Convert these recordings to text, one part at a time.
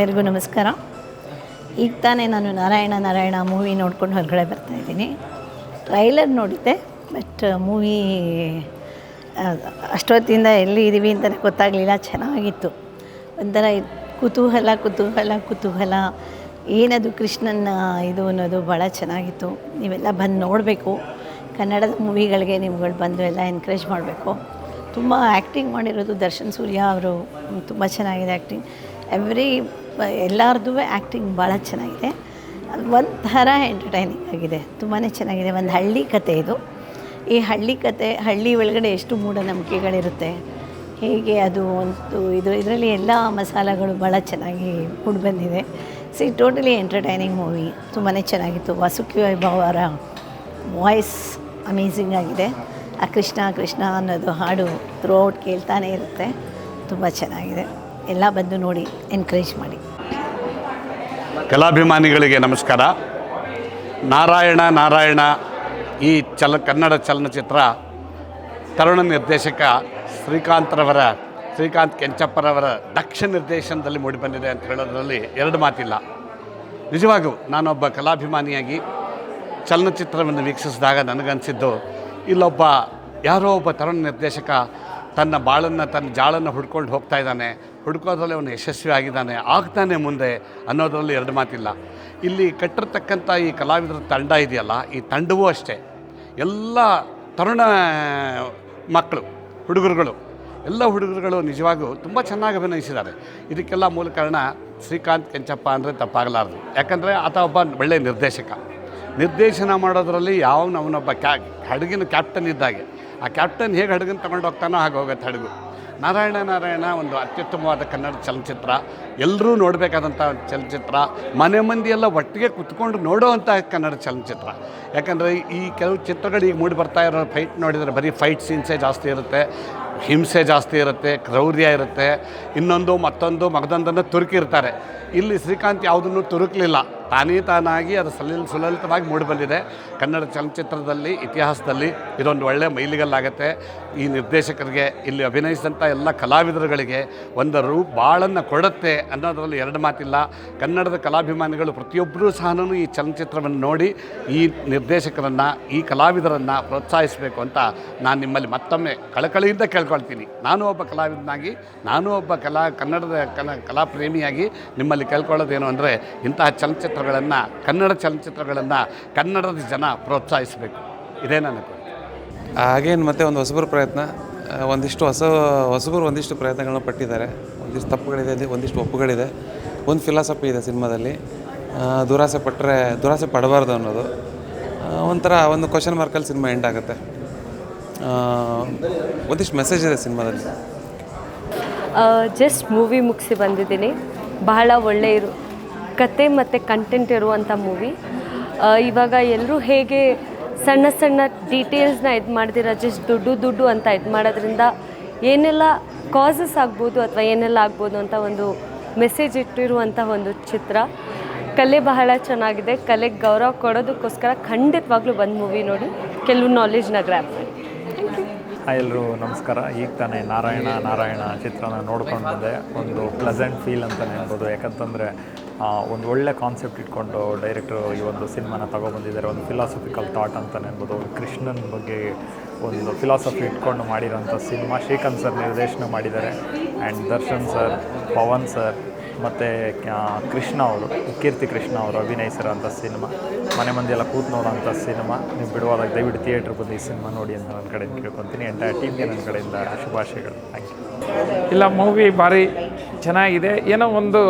ಎಲ್ಲರಿಗೂ ನಮಸ್ಕಾರ. ಈಗ ತಾನೇ ನಾನು ನಾರಾಯಣ ನಾರಾಯಣ ಮೂವಿ ನೋಡ್ಕೊಂಡು ಹೊರಗಡೆ ಬರ್ತಾ ಇದ್ದೀನಿ. ಟ್ರೈಲರ್ ನೋಡಿದ್ದೆ ಬಟ್ ಮೂವಿ ಅಷ್ಟೊತ್ತಿಂದ ಎಲ್ಲಿ ಇದ್ದೀವಿ ಅಂತಲೇ ಗೊತ್ತಾಗಲಿಲ್ಲ, ಚೆನ್ನಾಗಿತ್ತು. ಒಂಥರ ಕುತೂಹಲ ಕುತೂಹಲ ಕುತೂಹಲ. ಏನದು ಕೃಷ್ಣನ ಇದು ಅನ್ನೋದು ಭಾಳ ಚೆನ್ನಾಗಿತ್ತು. ನೀವೆಲ್ಲ ಬಂದು ನೋಡಬೇಕು. ಕನ್ನಡದ ಮೂವಿಗಳಿಗೆ ನಿಮ್ಗಳು ಬಂದು ಎಲ್ಲ ಎನ್ಕರೇಜ್ ಮಾಡಬೇಕು. ತುಂಬ ಆ್ಯಕ್ಟಿಂಗ್ ಮಾಡಿರೋದು ದರ್ಶನ್ ಸೂರ್ಯ ಅವರು. ತುಂಬ ಚೆನ್ನಾಗಿದೆ ಆ್ಯಕ್ಟಿಂಗ್ ಎವ್ರಿ ಎಲ್ಲರದ್ದು ಆ್ಯಕ್ಟಿಂಗ್ ಭಾಳ ಚೆನ್ನಾಗಿದೆ. ಒಂಥರ ಎಂಟರ್ಟೈನಿಂಗ್ ಆಗಿದೆ. ತುಂಬಾ ಚೆನ್ನಾಗಿದೆ. ಒಂದು ಹಳ್ಳಿ ಕತೆ ಇದು. ಈ ಹಳ್ಳಿ ಕತೆ, ಹಳ್ಳಿ ಒಳಗಡೆ ಎಷ್ಟು ಮೂಢನಂಬಿಕೆಗಳಿರುತ್ತೆ. ಹೇಗೆ ಅದು ಒಂದು ಇದು, ಇದರಲ್ಲಿ ಎಲ್ಲ ಮಸಾಲೆಗಳು ಭಾಳ ಚೆನ್ನಾಗಿ ಮೂಡಿ ಬಂದಿದೆ. ಸಿ ಟೋಟಲಿ ಎಂಟರ್ಟೈನಿಂಗ್ ಮೂವಿ ತುಂಬಾ ಚೆನ್ನಾಗಿತ್ತು. ವಾಸುಕಿ ವೈಭವ್ ವಾಯ್ಸ್ ಅಮೇಝಿಂಗ್ ಆಗಿದೆ. ಆ ಕೃಷ್ಣ ಕೃಷ್ಣ ಅನ್ನೋದು ಹಾಡು ಥ್ರೂ ಕೇಳ್ತಾನೆ ಇರುತ್ತೆ. ತುಂಬ ಚೆನ್ನಾಗಿದೆ. ಎಲ್ಲ ಬಂದು ನೋಡಿ ಎನ್ಕರೇಜ್ ಮಾಡಿ. ಕಲಾಭಿಮಾನಿಗಳಿಗೆ ನಮಸ್ಕಾರ. ನಾರಾಯಣ ನಾರಾಯಣ ಈ ಚಲ, ಕನ್ನಡ ಚಲನಚಿತ್ರ ತರುಣ ನಿರ್ದೇಶಕ ಶ್ರೀಕಾಂತ್ರವರ ಶ್ರೀಕಾಂತ್ ಕೆಂಚಪ್ಪರವರ ದಕ್ಷ ನಿರ್ದೇಶನದಲ್ಲಿ ಮೂಡಿಬಂದಿದೆ ಅಂತ ಹೇಳೋದರಲ್ಲಿ ಎರಡು ಮಾತಿಲ್ಲ. ನಿಜವಾಗೂ ನಾನೊಬ್ಬ ಕಲಾಭಿಮಾನಿಯಾಗಿ ಚಲನಚಿತ್ರವನ್ನು ವೀಕ್ಷಿಸಿದಾಗ ನನಗನ್ಸಿದ್ದು, ಇಲ್ಲೊಬ್ಬ ಯಾರೋ ಒಬ್ಬ ತರುಣ ನಿರ್ದೇಶಕ ತನ್ನ ಬಾಳನ್ನು, ತನ್ನ ಜಾಳನ್ನು ಹುಡ್ಕೊಂಡು ಹೋಗ್ತಾ ಇದ್ದಾನೆ. ಹುಡ್ಕೋದ್ರಲ್ಲಿ ಅವನು ಯಶಸ್ವಿ ಆಗಿದ್ದಾನೆ, ಆಗ್ತಾನೆ ಮುಂದೆ ಅನ್ನೋದರಲ್ಲಿ ಎರಡು ಮಾತಿಲ್ಲ. ಇಲ್ಲಿ ಕಟ್ಟಿರ್ತಕ್ಕಂಥ ಈ ಕಲಾವಿದರ ತಂಡ ಇದೆಯಲ್ಲ, ಈ ತಂಡವೂ ಅಷ್ಟೇ. ಎಲ್ಲ ತರುಣ ಮಕ್ಕಳು, ಹುಡುಗರುಗಳು, ಎಲ್ಲ ಹುಡುಗರುಗಳು ನಿಜವಾಗೂ ತುಂಬ ಚೆನ್ನಾಗಿ ಅಭಿನಯಿಸಿದ್ದಾರೆ. ಇದಕ್ಕೆಲ್ಲ ಮೂಲ ಕಾರಣ ಶ್ರೀಕಾಂತ್ ಕೆಂಚಪ್ಪ ಅಂದರೆ ತಪ್ಪಾಗಲಾರದು. ಯಾಕಂದರೆ ಆತ ಒಬ್ಬ ಒಳ್ಳೆಯ ನಿರ್ದೇಶಕ. ನಿರ್ದೇಶನ ಮಾಡೋದರಲ್ಲಿ ಯಾವ ಅವನೊಬ್ಬ ಕ್ಯಾ, ಹಡಗಿನ ಕ್ಯಾಪ್ಟನ್ ಇದ್ದಾಗೆ. ಆ ಕ್ಯಾಪ್ಟನ್ ಹೇಗೆ ಹಡಗನ್ನು ತಗೊಂಡು ಹೋಗ್ತಾನೋ ಹಾಗೆ ಹೋಗುತ್ತೆ ಹಡಗು. ನಾರಾಯಣ ನಾರಾಯಣ ಒಂದು ಅತ್ಯುತ್ತಮವಾದ ಕನ್ನಡ ಚಲನಚಿತ್ರ. ಎಲ್ಲರೂ ನೋಡಬೇಕಾದಂಥ ಚಲನಚಿತ್ರ. ಮನೆ ಮಂದಿಯೆಲ್ಲ ಒಟ್ಟಿಗೆ ಕುತ್ಕೊಂಡು ನೋಡೋವಂಥ ಕನ್ನಡ ಚಲನಚಿತ್ರ. ಯಾಕಂದರೆ ಈ ಕೆಲವು ಚಿತ್ರಗಳು ಈಗ ಮೂಡಿ ಬರ್ತಾ ಇರೋ ಫೈಟ್ ನೋಡಿದರೆ ಬರೀ ಫೈಟ್ ಸೀನ್ಸೇ ಜಾಸ್ತಿ ಇರುತ್ತೆ. ಹಿಂಸೆ ಜಾಸ್ತಿ ಇರುತ್ತೆ, ಕ್ರೌರ್ಯ ಇರುತ್ತೆ. ಇನ್ನೊಂದು ಮತ್ತೊಂದು ಮಗದೊಂದನ್ನು ತುರುಕಿರ್ತಾರೆ. ಇಲ್ಲಿ ಶ್ರೀಕಾಂತ್ ಯಾವುದನ್ನು ತುರುಕಲಿಲ್ಲ. ತಾನೇ ತಾನಾಗಿ ಅದು ಸಲಿಲ್, ಸುಲಲಿತವಾಗಿ ಮೂಡಿಬಂದಿದೆ. ಕನ್ನಡ ಚಲನಚಿತ್ರದಲ್ಲಿ, ಇತಿಹಾಸದಲ್ಲಿ ಇದೊಂದು ಒಳ್ಳೆಯ ಮೈಲಿಗಲ್ಲಾಗತ್ತೆ. ಈ ನಿರ್ದೇಶಕರಿಗೆ, ಇಲ್ಲಿ ಅಭಿನಯಿಸಿದಂಥ ಎಲ್ಲ ಕಲಾವಿದರುಗಳಿಗೆ ಒಂದು ರೂಪ ಬಾಳನ್ನು ಕೊಡುತ್ತೆ ಅನ್ನೋದರಲ್ಲಿ ಎರಡು ಮಾತಿಲ್ಲ. ಕನ್ನಡದ ಕಲಾಭಿಮಾನಿಗಳು ಪ್ರತಿಯೊಬ್ಬರೂ ಸಹ ಈ ಚಲನಚಿತ್ರವನ್ನು ನೋಡಿ, ಈ ನಿರ್ದೇಶಕರನ್ನು, ಈ ಕಲಾವಿದರನ್ನು ಪ್ರೋತ್ಸಾಹಿಸಬೇಕು ಅಂತ ನಾನು ನಿಮ್ಮಲ್ಲಿ ಮತ್ತೊಮ್ಮೆ ಕಳಕಳಿಯಿಂದ ಕೇಳ್ಕೊಳ್ತೀನಿ. ನಾನು ಒಬ್ಬ ಕಲಾವಿದನಾಗಿ, ನಾನು ಒಬ್ಬ ಕಲಾ, ಕನ್ನಡದ ಕಲಾ, ಕಲಾಪ್ರೇಮಿಯಾಗಿ ನಿಮ್ಮಲ್ಲಿ ಕೇಳ್ಕೊಳ್ಳೋದೇನು ಅಂದರೆ ಇಂತಹ ಚಲನಚಿತ್ರಗಳನ್ನು ಕನ್ನಡ ಚಲನಚಿತ್ರಗಳನ್ನು ಕನ್ನಡದ ಜನ ಪ್ರೋತ್ಸಾಹಿಸಬೇಕು. ಇದೇ ನನ್ನ ಕೋರಿಕೆ. ಹಾಗೇನು ಮತ್ತೆ ಒಂದು ಹೊಸಬರ ಪ್ರಯತ್ನ ಒಂದಿಷ್ಟು ಹೊಸ ಹೊಸಬರು ಒಂದಿಷ್ಟು ಪ್ರಯತ್ನಗಳನ್ನ ಪಟ್ಟಿದ್ದಾರೆ. ಒಂದಿಷ್ಟು ತಪ್ಪುಗಳಿದೆ ಅಲ್ಲಿ ಒಂದಿಷ್ಟು ಒಪ್ಪುಗಳಿದೆ. ಒಂದು ಫಿಲಾಸಫಿ ಇದೆ ಸಿನಿಮಾದಲ್ಲಿ. ದುರಾಸೆ ಪಟ್ಟರೆ ದುರಾಸೆ ಪಡಬಾರ್ದು ಅನ್ನೋದು. ಒಂಥರ ಒಂದು ಕ್ವಶನ್ ಮಾರ್ಕಲ್ಲಿ ಸಿನಿಮಾ ಎಂಡ್ ಆಗುತ್ತೆ. ಒಂದಿಷ್ಟು ಮೆಸೇಜ್ ಇದೆ ಸಿನಿಮಾದಲ್ಲಿ. ಜಸ್ಟ್ ಮೂವಿ ಮುಗಿಸಿ ಬಂದಿದ್ದೀನಿ. ಬಹಳ ಒಳ್ಳೆಯ ಇರು ಕತೆ ಮತ್ತು ಕಂಟೆಂಟ್ ಇರುವಂಥ ಮೂವಿ ಇವಾಗ ಎಲ್ಲರೂ ಹೇಗೆ ಸಣ್ಣ ಸಣ್ಣ ಡೀಟೇಲ್ಸ್ನ ಇದು ಮಾಡಿದಿರ ಜಸ್ಟ್ ದುಡ್ಡು ದುಡ್ಡು ಅಂತ ಇದು ಮಾಡೋದ್ರಿಂದ ಏನೆಲ್ಲ ಕಾಸಸ್ ಆಗ್ಬೋದು ಅಥವಾ ಏನೆಲ್ಲ ಆಗ್ಬೋದು ಅಂತ ಒಂದು ಮೆಸೇಜ್ ಇಟ್ಟಿರುವಂಥ ಒಂದು ಚಿತ್ರ. ಕಲೆ ಬಹಳ ಚೆನ್ನಾಗಿದೆ. ಕಲೆಗೆ ಗೌರವ ಕೊಡೋದಕ್ಕೋಸ್ಕರ ಖಂಡಿತವಾಗ್ಲೂ ಬಂದು ಮೂವಿ ನೋಡಿ. ಕೆಲವು ನಾಲೆಜ್ನ ಗ್ರ್ಯಾಪ್ ಹಾಯ್ ಎಲ್ಲರೂ ನಮಸ್ಕಾರ. ಈಗ ತಾನೇ ನಾರಾಯಣ ನಾರಾಯಣ ಚಿತ್ರನ ನೋಡ್ಕೊಂಡು ಬಂದೆ ಒಂದು ಪ್ಲಸೆಂಟ್ ಫೀಲ್ ಅಂತಲೇ ಹೇಳ್ಬೋದು. ಯಾಕಂತಂದರೆ ಒಂದು ಒಳ್ಳೆ ಕಾನ್ಸೆಪ್ಟ್ ಇಟ್ಕೊಂಡು ಡೈರೆಕ್ಟ್ರು ಈ ಒಂದು ಸಿನಿಮಾನ ತಗೊಬಂದಿದ್ದಾರೆ. ಒಂದು ಫಿಲಾಸಫಿಕಲ್ ಥಾಟ್ ಅಂತಲೇ ಹೇಳ್ಬೋದು. ಒಂದು ಕೃಷ್ಣನ ಬಗ್ಗೆ ಒಂದು ಫಿಲಾಸಫಿ ಇಟ್ಕೊಂಡು ಮಾಡಿರೋಂಥ ಸಿನಿಮಾ ಶ್ರೀಕಾಂತ್ ಸರ್ ನಿರ್ದೇಶನ ಮಾಡಿದ್ದಾರೆ. And Darshan sir Pavan sir ಮತ್ತು ಕೃಷ್ಣ ಅವರು, ಕೀರ್ತಿ ಕೃಷ್ಣ ಅವರು ಅಭಿನಯಿಸಿರೋಂಥ ಸಿನಿಮಾ. ಮನೆ ಮಂದಿ ಎಲ್ಲ ಕೂತು ನೋಡೋಂಥ ಸಿನಿಮಾ. ನೀವು ಬಿಡುವಾಗ ದಯವಿಟ್ಟು ಥಿಯೇಟ್ರ್ ಬಂದು ಈ ಸಿನಿಮಾ ನೋಡಿ ಅಂತ ನನ್ನ ಕಡೆಯಿಂದ ಕೇಳ್ಕೊತೀನಿ. ಎಂಟೈರ್ ಟೀಮ್ಗೆ ನನ್ನ ಕಡೆಯಿಂದ ಶುಭಾಶಯಗಳು. ಥ್ಯಾಂಕ್ ಯು ಇಲ್ಲ ಮೂವಿ ಭಾರಿ ಚೆನ್ನಾಗಿದೆ. ಏನೋ ಒಂದು,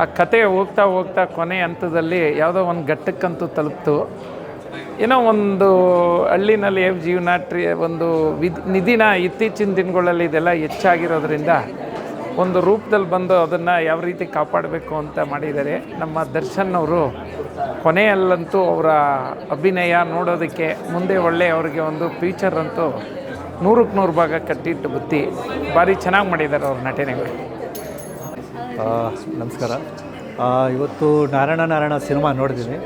ಆ ಕತೆ ಹೋಗ್ತಾ ಹೋಗ್ತಾ ಕೊನೆ ಹಂತದಲ್ಲಿ ಯಾವುದೋ ಒಂದು ಘಟ್ಟಕ್ಕಂತೂ ತಲುಪ್ತು. ಏನೋ ಒಂದು ಹಳ್ಳಿನಲ್ಲಿ ಜೀವನ ಟ್ರಿ ಒಂದು ವಿದ್, ನಿಧಿನ ಇತ್ತೀಚಿನ ದಿನಗಳಲ್ಲಿ ಇದೆಲ್ಲ ಹೆಚ್ಚಾಗಿರೋದ್ರಿಂದ ಒಂದು ರೂಪದಲ್ಲಿ ಬಂದು ಅದನ್ನು ಯಾವ ರೀತಿ ಕಾಪಾಡಬೇಕು ಅಂತ ಮಾಡಿದ್ದಾರೆ. ನಮ್ಮ ದರ್ಶನ್ ಅವರು ಕೊನೆಯಲ್ಲಂತೂ ಅವರ ಅಭಿನಯ ನೋಡೋದಕ್ಕೆ ಮುಂದೆ ಒಳ್ಳೆ ಅವರಿಗೆ ಒಂದು ಫ್ಯೂಚರ್ ಅಂತೂ ನೂರಕ್ಕೆ ನೂರು ಭಾಗ ಕಟ್ಟಿಟ್ಟು ಬುತ್ತಿ ಭಾರಿ ಚೆನ್ನಾಗಿ ಮಾಡಿದ್ದಾರೆ ಅವ್ರ ನಟನೆಗಳು. ನಮಸ್ಕಾರ. ಇವತ್ತು ನಾರಾಯಣ ನಾರಾಯಣ ಸಿನಿಮಾ ನೋಡಿದ್ದೀನಿ.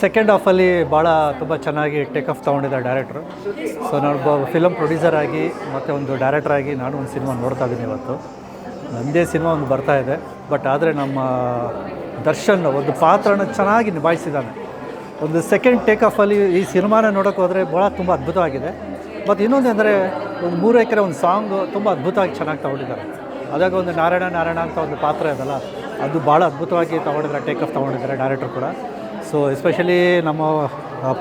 ಸೆಕೆಂಡ್ ಹಾಫಲ್ಲಿ ಭಾಳ ತುಂಬ ಚೆನ್ನಾಗಿ ಟೇಕ್ ಆಫ್ ತೊಗೊಂಡಿದ್ದಾರೆ ಡೈರೆಕ್ಟ್ರು ಸೊ ನಾನು ಫಿಲಮ್ ಪ್ರೊಡ್ಯೂಸರ್ ಆಗಿ ಮತ್ತು ಒಂದು ಡೈರೆಕ್ಟ್ರಾಗಿ ನಾನು ಒಂದು ಸಿನಿಮಾ ನೋಡ್ತಾ ಇದ್ದೀನಿ ಇವತ್ತು. ನನ್ನದೇ ಸಿನಿಮಾ ಒಂದು ಬರ್ತಾ ಇದೆ. ಬಟ್ ಆದರೆ ನಮ್ಮ ದರ್ಶನ್ ಒಂದು ಪಾತ್ರನ ಚೆನ್ನಾಗಿ ನಿಭಾಯಿಸಿದ್ದಾನೆ. ಒಂದು ಸೆಕೆಂಡ್ ಟೇಕ್ ಆಫಲ್ಲಿ ಈ ಸಿನಿಮಾನ ನೋಡೋಕೆ ಹೋದರೆ ಭಾಳ ತುಂಬ ಅದ್ಭುತವಾಗಿದೆ. ಮತ್ತು ಇನ್ನೊಂದು ಅಂದರೆ ಒಂದು ಮೂರು ಎಕರೆ ಒಂದು ಸಾಂಗು ತುಂಬ ಅದ್ಭುತವಾಗಿ ಚೆನ್ನಾಗಿ ತಗೊಂಡಿದ್ದಾರೆ. ಅದಾಗ ಒಂದು ನಾರಾಯಣ ನಾರಾಯಣ ಅಂತ ಒಂದು ಪಾತ್ರ ಇದಲ್ಲ, ಅದು ಭಾಳ ಅದ್ಭುತವಾಗಿ ತೊಗೊಂಡಿದ್ದಾರೆ ಟೇಕ್ ಆಫ್ ತೊಗೊಂಡಿದ್ದಾರೆ ಡೈರೆಕ್ಟ್ರು ಕೂಡ. ಸೊ ಎಸ್ಪೆಷಲಿ ನಮ್ಮ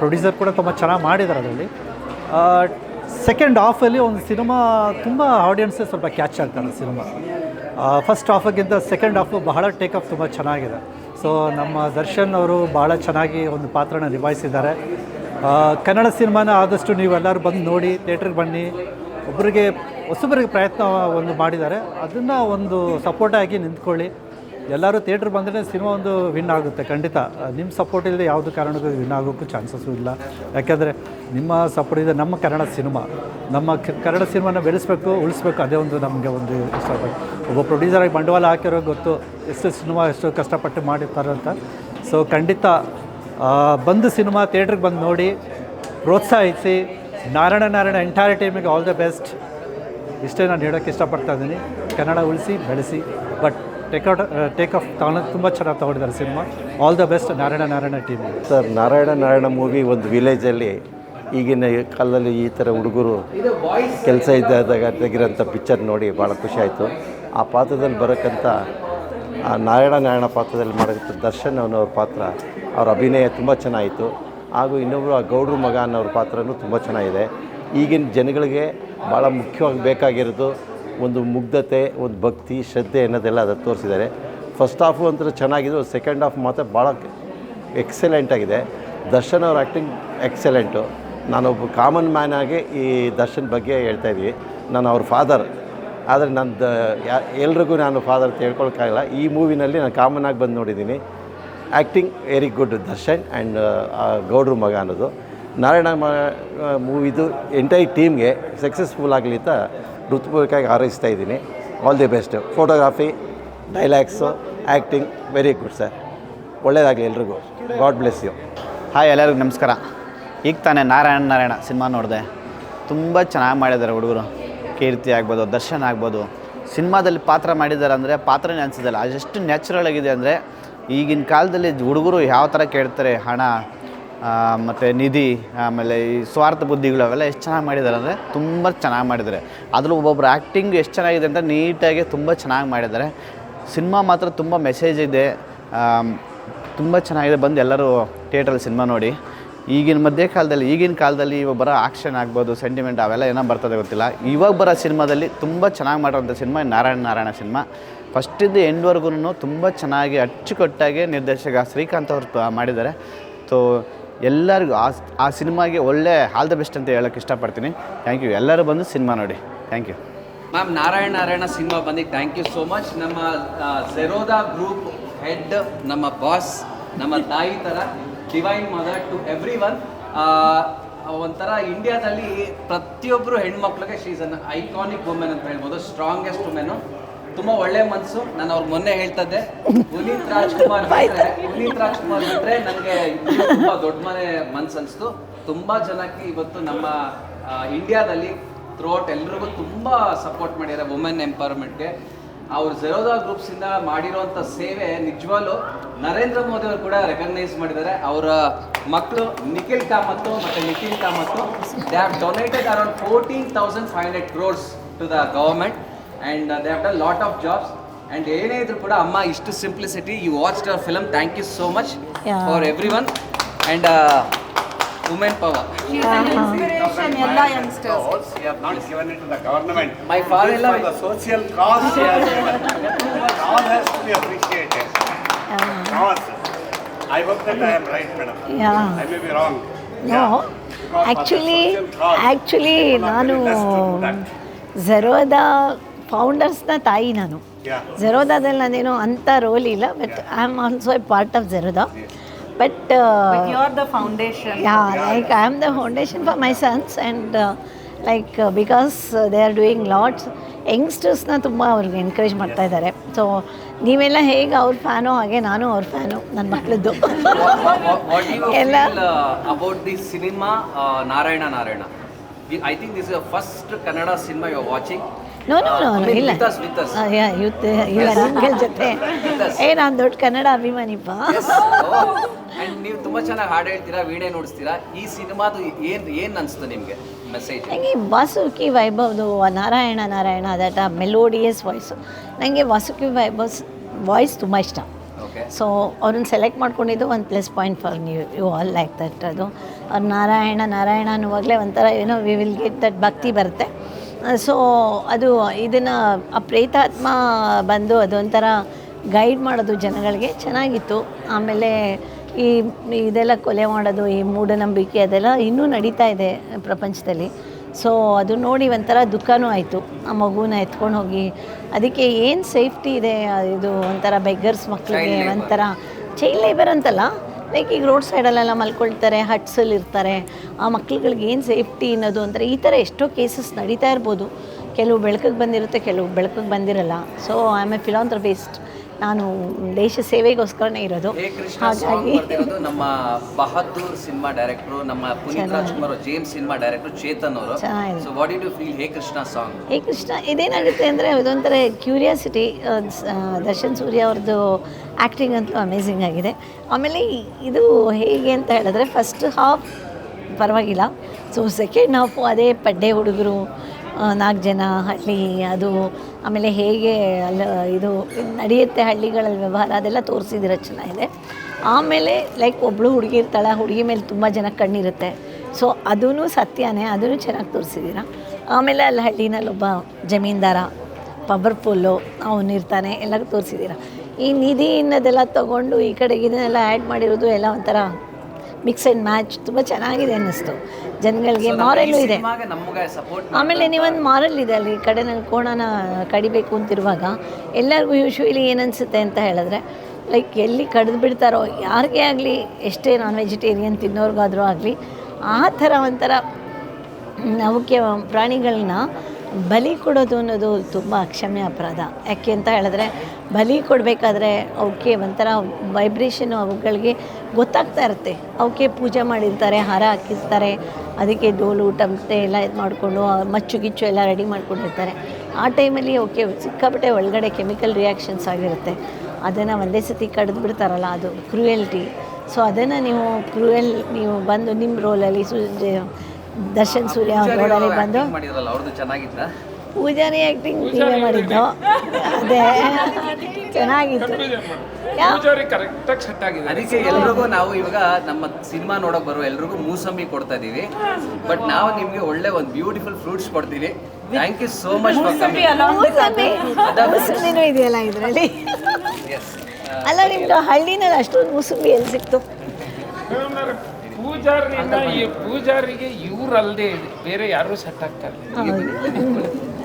ಪ್ರೊಡ್ಯೂಸರ್ ಕೂಡ ತುಂಬ ಚೆನ್ನಾಗಿ ಮಾಡಿದ್ದಾರೆ ಅದರಲ್ಲಿ. ಸೆಕೆಂಡ್ ಹಾಫಲ್ಲಿ ಒಂದು ಸಿನಿಮಾ ತುಂಬ ಆಡಿಯನ್ಸೇ ಸ್ವಲ್ಪ ಕ್ಯಾಚ್ ಆಗ್ತಾರೆ ಸಿನಿಮಾ. ಫಸ್ಟ್ ಹಾಫಗಿಂತ ಸೆಕೆಂಡ್ ಹಾಫು ಬಹಳ ಟೇಕ್ ಆಫ್ ತುಂಬ ಚೆನ್ನಾಗಿದೆ. ಸೊ ನಮ್ಮ ದರ್ಶನ್ ಅವರು ಭಾಳ ಚೆನ್ನಾಗಿ ಒಂದು ಪಾತ್ರನ ನಿಭಾಯಿಸಿದ್ದಾರೆ. ಕನ್ನಡ ಸಿನಿಮಾನ ಆದಷ್ಟು ನೀವೆಲ್ಲರೂ ಬಂದು ನೋಡಿ ಥಿಯೇಟ್ರಿಗೆ ಬನ್ನಿ. ಒಬ್ಬರಿಗೆ ಹೊಸಬರಿಗೆ ಪ್ರಯತ್ನ ಒಂದು ಮಾಡಿದ್ದಾರೆ. ಅದನ್ನು ಒಂದು ಸಪೋರ್ಟಾಗಿ ನಿಂತ್ಕೊಳ್ಳಿ. ಎಲ್ಲರೂ ಥಿಯೇಟ್ರ್ ಬಂದರೆ ಸಿನಿಮಾ ಒಂದು ವಿನ್ ಆಗುತ್ತೆ, ಖಂಡಿತ. ನಿಮ್ಮ ಸಪೋರ್ಟ್ ಇಲ್ಲದೆ ಯಾವುದು ಕಾರಣಕ್ಕೂ ವಿನ್ ಆಗೋಕ್ಕೂ ಚಾನ್ಸಸ್ಸು ಇಲ್ಲ. ಯಾಕೆಂದರೆ ನಿಮ್ಮ ಸಪೋರ್ಟ್ ಇದೆ ನಮ್ಮ ಕನ್ನಡ ಸಿನಿಮಾ, ನಮ್ಮ ಕನ್ನಡ ಸಿನಿಮಾನ ಬೆಳೆಸಬೇಕು, ಉಳಿಸ್ಬೇಕು, ಅದೇ ಒಂದು ನಮಗೆ ಒಂದು ಇಷ್ಟಪಟ್ಟು ಒಬ್ಬ ಪ್ರೊಡ್ಯೂಸರಾಗಿ ಬಂಡವಾಳ ಹಾಕಿರೋ ಗೊತ್ತು ಎಷ್ಟು ಸಿನಿಮಾ ಎಷ್ಟು ಕಷ್ಟಪಟ್ಟು ಮಾಡಿರ್ತಾರೆ ಅಂತ. ಸೊ ಖಂಡಿತ ಬಂದು ಸಿನಿಮಾ ಥಿಯೇಟ್ರಿಗೆ ಬಂದು ನೋಡಿ, ಪ್ರೋತ್ಸಾಹಿಸಿ, ನಾರಾಯಣ ನಾರಾಯಣ ಎಂಟೈರ್ ಟೀಮಿಗೆ ಆಲ್ ದ ಬೆಸ್ಟ್ ಇಷ್ಟೇ ನಾನು ಹೇಳೋಕ್ಕೆ ಇಷ್ಟಪಡ್ತಾ ಇದ್ದೀನಿ. ಕನ್ನಡ ಉಳಿಸಿ, ಬೆಳೆಸಿ ಬಟ್ ಟೇಕ್ಔಟ್ ಟೇಕ್ ಆಫ್ ತಗೊಂಡು ತುಂಬ ಚೆನ್ನಾಗಿ ತಗೊಂಡಿದ್ದಾರೆ cinema. All the best Narayana Narayana team sir, Narayana Narayana movie ಒಂದು ವಿಲೇಜಲ್ಲಿ ಈಗಿನ ಕಾಲದಲ್ಲಿ ಈ ಥರ ಹುಡುಗರು ಕೆಲಸ ಇದ್ದಾಗ ತೆಗಿರೋಂಥ ಪಿಕ್ಚರ್ ನೋಡಿ ಭಾಳ ಖುಷಿ ಆಯಿತು. ಆ ಪಾತ್ರದಲ್ಲಿ ಬರೋಕ್ಕಂಥ ಆ ನಾರಾಯಣ ನಾರಾಯಣ ಪಾತ್ರದಲ್ಲಿ ಮಾಡಿದಂಥ ದರ್ಶನ್ ಅನ್ನೋರ ಪಾತ್ರ, ಅವ್ರ ಅಭಿನಯ ತುಂಬ ಚೆನ್ನಾಯಿತು ಹಾಗೂ ಇನ್ನೊಬ್ಬರು ಆ ಗೌಡ್ರ ಮಗ ಅನ್ನೋರ ಪಾತ್ರನೂ ತುಂಬ ಚೆನ್ನಾಗಿದೆ. ಈಗಿನ ಜನಗಳಿಗೆ ಭಾಳ ಮುಖ್ಯವಾಗಿ ಬೇಕಾಗಿರೋದು ಒಂದು ಮುಗ್ಧತೆ, ಒಂದು ಭಕ್ತಿ, ಶ್ರದ್ಧೆ ಅನ್ನೋದೆಲ್ಲ ಅದನ್ನು ತೋರಿಸಿದ್ದಾರೆ. ಫಸ್ಟ್ ಹಾಫು ಅಂತೂ ಚೆನ್ನಾಗಿದೆ ಸೆಕೆಂಡ್ ಹಾಫ್ ಮಾತ್ರ ಭಾಳ ಎಕ್ಸಲೆಂಟ್ ಆಗಿದೆ. ದರ್ಶನ್ ಅವ್ರ ಆ್ಯಕ್ಟಿಂಗ್ ಎಕ್ಸಲೆಂಟು ನಾನೊಬ್ಬ ಕಾಮನ್ ಮ್ಯಾನ್ ಆಗಿ ಈ ದರ್ಶನ್ ಬಗ್ಗೆ ಹೇಳ್ತಾ ಇದ್ದೀವಿ ನಾನು ಅವ್ರ ಫಾದರ್ ಆದರೆ ನಂದು, ಯಾ, ಎಲ್ರಿಗೂ ನಾನು ಫಾದರ್ ಅಂತ ಈ ಮೂವಿನಲ್ಲಿ ನಾನು ಕಾಮನ್ ಆಗಿ ಬಂದು ನೋಡಿದ್ದೀನಿ acting very good Darshan and ಗೌಡ್ರ ಮಗ ಅನ್ನೋದು. ನಾರಾಯಣ ಮೂವಿದು ಎಂಟೈರ್ ಟೀಮ್ಗೆ ಸಕ್ಸಸ್ಫುಲ್ ಆಗಲಿ ಅಂತ ಹೃತ್ಪೂರ್ವಕವಾಗಿ ಹಾರೈಸ್ತಾ ಇದ್ದೀನಿ. All the best photography dialogues acting very good sir ಒಳ್ಳೆಯದಾಗಲಿ ಎಲ್ರಿಗೂ. ಗಾಡ್ ಬ್ಲೆಸ್ ಯು ಹಾಯ್ ಎಲ್ಲರಿಗೂ ನಮಸ್ಕಾರ. ಈಗ ತಾನೇ ನಾರಾಯಣ ನಾರಾಯಣ ಸಿನಿಮಾ ನೋಡಿದೆ. ತುಂಬ ಚೆನ್ನಾಗಿ ಮಾಡಿದ್ದಾರೆ ಹುಡುಗರು. ಕೀರ್ತಿ ಆಗ್ಬೋದು, ದರ್ಶನ್ ಆಗ್ಬೋದು. ಸಿನಿಮಾದಲ್ಲಿ ಪಾತ್ರ ಮಾಡಿದ್ದಾರೆ ಅಂದರೆ ಪಾತ್ರನೇ ಅನಿಸಿದಲ್ಲ ಅದೆಷ್ಟು ನ್ಯಾಚುರಲ್ ಆಗಿದೆ ಅಂದರೆ ಈಗಿನ ಕಾಲದಲ್ಲಿ ಹುಡುಗರು ಯಾವ ಥರ ಕೇಳ್ತಾರೆ, ಹಣ ಮತ್ತು ನಿಧಿ, ಆಮೇಲೆ ಈ ಸ್ವಾರ್ಥ ಬುದ್ಧಿಗಳು ಅವೆಲ್ಲ ಎಷ್ಟು ಚೆನ್ನಾಗಿ ಮಾಡಿದ್ದಾರೆ ಅಂದರೆ ತುಂಬ ಚೆನ್ನಾಗಿ ಮಾಡಿದ್ದಾರೆ. ಅದರಲ್ಲೂ ಒಬ್ಬೊಬ್ರು ಆ್ಯಕ್ಟಿಂಗ್ ಎಷ್ಟು ಚೆನ್ನಾಗಿದೆ ಅಂತ ನೀಟಾಗಿ ತುಂಬ ಚೆನ್ನಾಗಿ ಮಾಡಿದ್ದಾರೆ. ಸಿನಿಮಾ ಮಾತ್ರ ತುಂಬ ಮೆಸೇಜ್ ಇದೆ. ತುಂಬ ಚೆನ್ನಾಗಿದೆ. ಬಂದು ಎಲ್ಲರೂ ಥಿಯೇಟ್ರಲ್ಲಿ ಸಿನಿಮಾ ನೋಡಿ. ಈಗಿನ ಮಧ್ಯ ಕಾಲದಲ್ಲಿ, ಈಗಿನ ಕಾಲದಲ್ಲಿ ಇವಾಗ ಬರೋ ಆಕ್ಷನ್ ಆಗ್ಬೋದು ಸೆಂಟಿಮೆಂಟ್ ಅವೆಲ್ಲ ಏನೋ ಬರ್ತದೆ ಗೊತ್ತಿಲ್ಲ. ಇವಾಗ ಬರೋ ಸಿನಿಮಾದಲ್ಲಿ ತುಂಬ ಚೆನ್ನಾಗಿ ಮಾಡಿರೋಂಥ ಸಿನಿಮಾ, ನಾರಾಯಣ ನಾರಾಯಣ ಸಿನಿಮಾ. ಫಸ್ಟಿಂದ ಎಂಡ್ವರೆಗೂ ತುಂಬ ಚೆನ್ನಾಗಿ ಅಚ್ಚುಕಟ್ಟಾಗಿ ನಿರ್ದೇಶಕ ಶ್ರೀಕಾಂತ್ ಅವರು ಮಾಡಿದ್ದಾರೆ. ಸೊ ಎಲ್ಲರಿಗೂ ಆ ಆ ಸಿನಿಮಾಗೆ ಒಳ್ಳೆ ಆಲ್ ದ ಬೆಸ್ಟ್ ಅಂತ ಹೇಳೋಕ್ಕೆ ಇಷ್ಟಪಡ್ತೀನಿ. ಥ್ಯಾಂಕ್ ಯು ಎಲ್ಲರೂ ಬಂದು ಸಿನಿಮಾ ನೋಡಿ. Thank you ma'am, Narayana Narayana cinema Bandige thank you so much ನಮ್ಮ ಜೆರೋದಾ ಗ್ರೂಪ್ ಹೆಡ್ ನಮ್ಮ ಬಾಸ್ ನಮ್ಮ ತಾಯಿ ಥರ divine mother to everyone ಒಂಥರ ಇಂಡಿಯಾದಲ್ಲಿ ಪ್ರತಿಯೊಬ್ಬರು ಹೆಣ್ಮಕ್ಳಿಗೆ ಶೀಸ್ ಅನ್ ಐಕಾನಿಕ್ ವುಮೆನ್ ಅಂತ ಹೇಳ್ಬೋದು ಸ್ಟ್ರಾಂಗೆಸ್ಟ್ ವುಮೆನು ತುಂಬ ಒಳ್ಳೆ ಮನಸ್ಸು ನಾನು ಅವ್ರು ಮೊನ್ನೆ ಹೇಳ್ತಾ ಇದ್ದೆ ಪುನೀತ್ ರಾಜ್ಕುಮಾರ್ ಪುನೀತ್ ರಾಜ್ಕುಮಾರ್ ಬಿಟ್ರೆ ನನಗೆ ತುಂಬ ದೊಡ್ಡ ಮನೆ ಮನ್ಸು ಅನಿಸ್ತು ತುಂಬ ಜನಕ್ಕೆ ಇವತ್ತು ನಮ್ಮ ಇಂಡಿಯಾದಲ್ಲಿ ಥ್ರೂಔಟ್ ಎಲ್ರಿಗೂ ತುಂಬ ಸಪೋರ್ಟ್ ಮಾಡಿದ್ದಾರೆ ವುಮೆನ್ ಎಂಪವರ್ಮೆಂಟ್ಗೆ ಅವ್ರು ಜೆರೋದಾ ಗ್ರೂಪ್ಸಿಂದ ಮಾಡಿರೋಂಥ ಸೇವೆ ನಿಜವಾಗ್ಲೂ ನರೇಂದ್ರ ಮೋದಿ ಅವರು ಕೂಡ ರೆಕಗ್ನೈಸ್ ಮಾಡಿದ್ದಾರೆ. ಅವರ ಮಕ್ಕಳು ನಿಖಿಲ್ ಕಾಮತ್ತು ಮತ್ತು Nikhil Kamath they have donated around fourteen thousand five hundred crores to the government and they have done lot of jobs and ಏನೇ ಇದ್ರು ಕೂಡ ಅಮ್ಮ ಇಷ್ಟು simplicity you watch our film thank you so much for everyone and women power ಎಲ್ಲ youngsters He has not given it to the government. My father It is for the social cause he has given. Cause has to be appreciated. Cause. I hope that I am right, madam. Yeah. I may be wrong. No Because actually for the social cause, actually people are ನಾನು very blessed to do that. Zerodha ಫೌಂಡರ್ಸ್ನ ತಾಯಿ ನಾನು Yeah. ಝೆರೋದಾದಲ್ಲಿ ನಾನೇನು ಅಂಥ role ಇಲ್ಲ but I am also a part of Zerodha you You're the foundation. yeah like i am the foundation for my sons and uh, like uh, because uh, they are doing lots ಯಂಗ್ಸ್ಟರ್ಸ್ನ ತುಂಬ ಅವ್ರಿಗೆ encourage ಮಾಡ್ತಾ ಇದ್ದಾರೆ so ನೀವೆಲ್ಲ ಹೇಗೆ ಅವ್ರ ಫ್ಯಾನೋ ಹಾಗೆ ನಾನು ಅವ್ರ ಫ್ಯಾನು ನನ್ನ ಮಕ್ಕಳದ್ದು what do you ಎಲ್ಲ feel uh, about this cinema uh, Narayana Narayana? First I think this is watching. No no no ಇಲ್ಲ. ಯೂತ್ ಇಲ್ಲ ನಿಮ್ಗಳ ಜೊತೆ. ಏ ನಾನು ದೊಡ್ಡ ಕನ್ನಡ ಅಭಿಮಾನಿಪ್ಪ ನೀವು ತುಂಬಾ ಚೆನ್ನಾಗಿ ಹಾಡು ಹೇಳ್ತೀರಾ ವೀಣೆ ನುಡಿಸ್ತೀರಾ? ಈ ಸಿನಿಮಾದು ಏನ್ ಏನ್ ಅನ್ಸ್ತು ನಿಮ್ಗೆ ಮೆಸೇಜ್ ನನಗೆ Vasuki ವೈಭವ್ದು Narayana Narayana that melodious voice ನನಗೆ ವಾಸುಕಿ ವೈಭವ್ ವಾಯ್ಸ್ ತುಂಬ ಇಷ್ಟ. ಸೊ ಅವ್ರನ್ನ ಸೆಲೆಕ್ಟ್ ಮಾಡ್ಕೊಂಡಿದ್ದು ಒಂದು ಪ್ಲಸ್ ಪಾಯಿಂಟ್ ಫಾರ್ ನೀವು ಯು ಆಲ್ ಲೈಕ್ ದಟ್ ಅದು. ಅವ್ರು ನಾರಾಯಣ ನಾರಾಯಣ ಅನ್ನುವಾಗಲೇ ಒಂಥರ ಏನೋ ವಿ ವಿಲ್ ಗೆಟ್ ದಟ್ ಭಕ್ತಿ ಬರುತ್ತೆ. ಸೊ ಅದು ಇದನ್ನು ಆ ಪ್ರೇತಾತ್ಮ ಬಂದು ಅದೊಂಥರ ಗೈಡ್ ಮಾಡೋದು ಜನಗಳಿಗೆ ಚೆನ್ನಾಗಿತ್ತು. ಆಮೇಲೆ ಈ ಇದೆಲ್ಲ ಕೊಲೆ ಮಾಡೋದು ಈ ಮೂಢನಂಬಿಕೆ ಅದೆಲ್ಲ ಇನ್ನೂ ನಡೀತಾ ಇದೆ ಪ್ರಪಂಚದಲ್ಲಿ. ಸೊ ಅದು ನೋಡಿ ಒಂಥರ ದುಃಖನೂ ಆಯಿತು. ಆ ಮಗುನ ಎತ್ಕೊಂಡು ಹೋಗಿ ಅದಕ್ಕೆ ಏನು ಸೇಫ್ಟಿ ಇದೆ ಇದು ಒಂಥರ ಬೆಗ್ಗರ್ಸ್ ಮಕ್ಕಳಿಗೆ ಒಂಥರ ಚೈಲ್ಡ್ ಲೇಬರ್ ಅಂತಲ್ಲ? ಲೈಕ್ ಈಗ ರೋಡ್ ಸೈಡಲ್ಲೆಲ್ಲ ಮಲ್ಕೊಳ್ತಾರೆ ಹಟ್ಸಲ್ಲಿ ಇರ್ತಾರೆ. ಆ ಮಕ್ಳುಗಳಿಗೆ ಏನು ಸೇಫ್ಟಿ ಅನ್ನೋದು ಅಂದರೆ ಈ ಥರ ಎಷ್ಟೋ ಕೇಸಸ್ ನಡೀತಾ ಇರ್ಬೋದು. ಕೆಲವು ಬೆಳಕಿಗೆ ಬಂದಿರುತ್ತೆ, ಕೆಲವು ಬೆಳಕಿಗೆ ಬಂದಿರಲ್ಲ. So I am a philanthropist ನಾನು ದೇಶ ಸೇವೆಗೋಸ್ಕರನೇ ಇರೋದು. ಹೇ ಕೃಷ್ಣ ಸಾಂಗ್ ಹಾಗಾಗಿ ನಮ್ಮ ಬಹದ್ದೂರ್ ಸಿನಿಮಾ ಡೈರೆಕ್ಟರ್ ನಮ್ಮ Puneeth Rajkumar James cinema director Chetan ಅವರು. So what you feel hey Krishna song hey Krishna ಇದೇನಾಗುತ್ತೆ ಅಂದರೆ ಇದೊಂಥರ ಕ್ಯೂರಿಯಾಸಿಟಿ ದರ್ಶನ್ ಸೂರ್ಯ ಅವ್ರದ್ದು ಆ್ಯಕ್ಟಿಂಗ್ ಅಂತೂ ಅಮೇಝಿಂಗ್ ಆಗಿದೆ. ಆಮೇಲೆ ಇದು ಹೇಗೆ ಅಂತ ಹೇಳಿದ್ರೆ ಫಸ್ಟ್ ಹಾಫ್ ಪರವಾಗಿಲ್ಲ. ಸೊ ಸೆಕೆಂಡ್ ಹಾಫು ಅದೇ ಪಡ್ಡೆ ಹುಡುಗರು ನಾಲ್ಕು ಜನ ಹಳ್ಳಿ ಅದು ಆಮೇಲೆ ಹೇಗೆ ಅಲ್ಲ, ಇದು ನಡೆಯುತ್ತೆ ಹಳ್ಳಿಗಳಲ್ಲಿ ವ್ಯವಹಾರ, ಅದೆಲ್ಲ ತೋರಿಸಿದಿರ ಚೆನ್ನಾಗಿದೆ. ಆಮೇಲೆ ಲೈಕ್ ಒಬ್ಬಳು ಹುಡುಗಿ ಇರ್ತಾಳೆ, ಹುಡುಗಿ ಮೇಲೆ ತುಂಬ ಜನ ಕಣ್ಣಿರುತ್ತೆ. ಸೊ ಅದೂ ಸತ್ಯನೇ ಅದನ್ನು ಚೆನ್ನಾಗಿ ತೋರಿಸಿದ್ದೀರ? ಆಮೇಲೆ ಅಲ್ಲಿ ಹಳ್ಳಿನಲ್ಲಿ ಒಬ್ಬ ಜಮೀನ್ದಾರ ಪವರ್ಫುಲ್ಲು ಅವನಿರ್ತಾನೆ ಎಲ್ಲ ತೋರಿಸಿದ್ದೀರ? ಈ ನಿಧಿ ಅನ್ನೋದೆಲ್ಲ ತೊಗೊಂಡು ಈ ಕಡೆಗೆ ಇದನ್ನೆಲ್ಲ ಆ್ಯಡ್ ಮಾಡಿರೋದು ಎಲ್ಲ ಒಂಥರ ಮಿಕ್ಸ್ ಆ್ಯಂಡ್ ಮ್ಯಾಚ್ ತುಂಬ ಚೆನ್ನಾಗಿದೆ ಅನ್ನಿಸ್ತು. ಜನಗಳಿಗೆ ಮಾರಲ್ಲು ಇದೆ. ಆಮೇಲೆ ನೀವೊಂದು ಮಾರಲ್ ಇದೆ ಅಲ್ಲಿ ಕಡೆನಲ್ಲಿ ಕೋಣನ ಕಡಿಬೇಕು ಅಂತಿರುವಾಗ. ಎಲ್ಲರಿಗೂ ಯೂಶ್ವಲಿ ಏನನ್ಸುತ್ತೆ ಅಂತ ಹೇಳಿದ್ರೆ ಲೈಕ್ ಎಲ್ಲಿ ಕಡಿದು ಬಿಡ್ತಾರೋ ಯಾರಿಗೇ ಆಗಲಿ ಎಷ್ಟೇ ನಾನ್ ವೆಜಿಟೇರಿಯನ್ ತಿನ್ನೋರ್ಗಾದರೂ ಆಗಲಿ ಆ ಥರ ಒಂಥರ ಅವಕ್ಕೆ ಪ್ರಾಣಿಗಳನ್ನ ಬಲಿ ಕೊಡೋದು ಅನ್ನೋದು ತುಂಬ ಅಕ್ಷಮ್ಯ ಅಪರಾಧ. ಯಾಕೆ ಅಂತ ಹೇಳಿದ್ರೆ, ಬಲಿ ಕೊಡಬೇಕಾದ್ರೆ ಅವಕ್ಕೆ ಒಂಥರ ವೈಬ್ರೇಷನ್ನು ಅವುಗಳಿಗೆ ಗೊತ್ತಾಗ್ತಾ ಇರುತ್ತೆ. ಅವಕ್ಕೆ ಪೂಜೆ ಮಾಡಿರ್ತಾರೆ, ಹಾರ ಹಾಕಿರ್ತಾರೆ, ಅದಕ್ಕೆ ಡೋಲು, ಟಮಟೆ ಎಲ್ಲ ಇದು ಮಾಡಿಕೊಂಡು ಮಚ್ಚು ಗಿಚ್ಚು ಎಲ್ಲ ರೆಡಿ ಮಾಡ್ಕೊಂಡಿರ್ತಾರೆ. ಆ ಟೈಮಲ್ಲಿ ಅವಕ್ಕೆ ಸಿಕ್ಕಾಪಟ್ಟೆ ಒಳಗಡೆ ಕೆಮಿಕಲ್ ರಿಯಾಕ್ಷನ್ಸ್ ಆಗಿರುತ್ತೆ. ಅದನ್ನು ಒಂದೇ ಸತಿ ಕಡ್ದು ಬಿಡ್ತಾರಲ್ಲ, ಅದು ಕ್ರೂಯಲ್ಟಿ ಸೊ ಅದನ್ನು ನೀವು ಕ್ರೂಯಲ್ ನೀವು ಬಂದು ನಿಮ್ಮ ರೋಲಲ್ಲಿ ಸು ದರ್ಶನ್ ಸೂರ್ಯ ಅವ್ರ ಬಂದು ಮಾಡಿದ್ರಲ್ಲ ಅವ್ರದ್ದು ಚೆನ್ನಾಗಿತ್ತ? ಪೂಜಾರಿ ಆ್ಯಕ್ಟಿಂಗ್ ನೀವೇ ಮಾಡಿದ್ದು. ಅದೇ. ಚೆನ್ನಾಗಿತ್ತು. ಯಾವ ಕರೆಕ್ಟಾಗಿ ಸೆಟ್ ಆಗಿದೆ. ಅದಕ್ಕೆ ಎಲ್ರಿಗೂ ನಾವು ಇವಾಗ ನಮ್ಮ ಸಿನಿಮಾ ನೋಡಕ್ ಬರೋ ಎಲ್ರಿಗೂ ಮೂಸಂಬಿ ಕೊಡ್ತಾ ಇದೀವಿ ಬಟ್ ನಾವು ನಿಮ್ಗೆ ಒಳ್ಳೆ ಒಂದು ಬ್ಯೂಟಿಫುಲ್ ಫ್ರೂಟ್ಸ್ ಕೊಡ್ತೀವಿ ಥ್ಯಾಂಕ್ ಯು ಸೋ ಮಚ್ ಮೂಸಂಬಿನೂ ಇದೆಯಲ್ಲ ಇದರಲ್ಲಿ? ಅಲ್ಲ ನಿಮ್ದು ಹಳ್ಳಿನಲ್ಲಿ ಅಷ್ಟೊಂದು ಮೂಸಂಬಿ ಎಲ್ಲಿ ಸಿಕ್ತು? ಪೂಜಾರಿನ ಈ ಪೂಜಾರಿಗೆ ಇವ್ರಲ್ಲದೆ ಬೇರೆ ಯಾರು ಸೆಟ್ ಆಗ್ತಾರೆ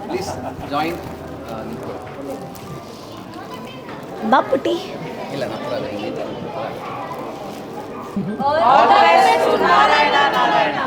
ಪ್ಲೀಸ್ ಜಾಯಿನ್ ಬಾಪುಟಿ. ಇಲ್ಲ ನಾರಾಯಣ ನಾರಾಯಣ